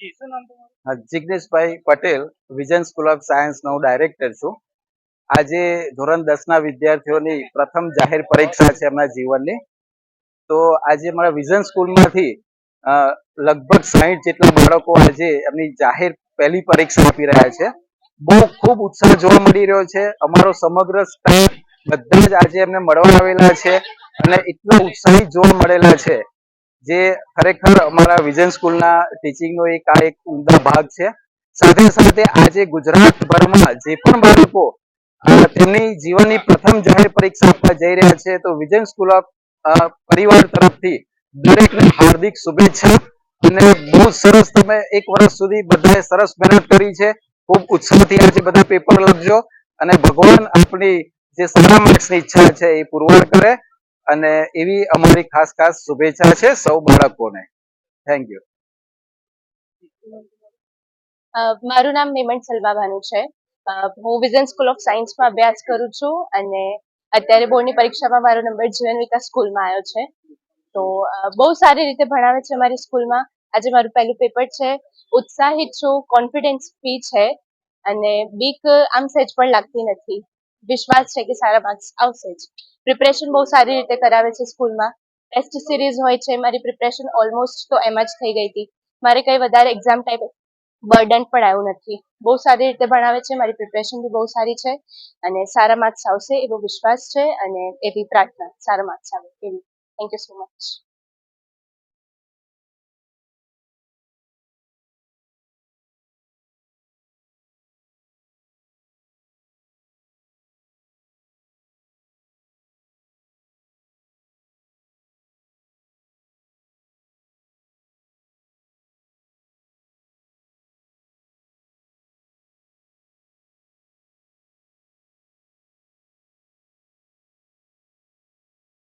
Jigneshbhai Patel vision school of સાયન્સનો હું director છું. આજે ધોરણ દસના વિદ્યાર્થીઓની પ્રથમ જાહેર પરીક્ષા છે એમના જીવનની. તો આજે મારા વિઝન સ્કૂલમાંથી લગભગ સાહીઠ જેટલા બાળકો આજે એમની જાહેર પહેલી પરીક્ષા આપી રહ્યા છે. બહુ ખૂબ ઉત્સાહ જોવા મળી રહ્યો છે. અમારો સમગ્ર સ્ટાફ બધા જ આજે એમને મળવા આવેલા છે અને એટલા ઉત્સાહી જોવા મળેલા છે. જે ખરેખર અમારા વિઝન સ્કૂલના ટીચિંગનો એક આ એક ઉમદા ભાગ છે. સાથે સાથે આજે ગુજરાતભરમાં જે પણ બાળકો તેમની જીવનની પ્રથમ જાહેર પરીક્ષા આપવા જઈ રહ્યા છે, તો વિઝન સ્કૂલ ઓફ પરિવાર તરફથી દરેકને હાર્દિક શુભેચ્છા અને બહુ સરસ તમે એક વર્ષ સુધી બધાએ સરસ મહેનત કરી છે. ખૂબ ઉત્સાહથી આજે બધા પેપર લખજો અને ભગવાન આપણી જે સારા માર્ક્સની ઈચ્છા છે એ પુરવાર કરે. અને એવી અમારી ખાસ ખાસ શુભેચ્છા છે સૌ બાળકોને. થેન્ક યુ મારું નામ નિમંત સલમાભાનુ છે. હું વિઝન સ્કૂલ ઓફ સાયન્સમાં અભ્યાસ કરું છું અને અત્યારે બોર્ડની પરીક્ષામાં મારો નંબર જીવન વિકાસ સ્કૂલમાં આવ્યો છે. તો બહુ સારી રીતે ભણાવે છે મારી સ્કૂલમાં. આજે મારું પહેલું પેપર છે. ઉત્સાહિત છું કોન્ફિડન્સ ફી છે અને બીક આમ સહેજ પણ લાગતી નથી. વિશ્વાસ છે કે સારા માર્ક્સ આવશે જ. પ્રિપરેશન બહુ સારી રીતે કરાવે છે સ્કૂલમાં. ટેસ્ટ સિરીઝ હોય છે, મારી પ્રિપરેશન ઓલમોસ્ટ તો એમ જ થઈ ગઈ હતી. મારે કંઈ વધારે એક્ઝામ ટાઈપ બર્ડન પણ આવ્યું નથી. બહુ સારી રીતે ભણાવે છે, મારી પ્રિપરેશન બી બહુ સારી છે અને સારા માર્ક્સ આવશે એવો વિશ્વાસ છે અને એવી પ્રાર્થના, સારા માર્ક્સ આવે એવી. Thank you so much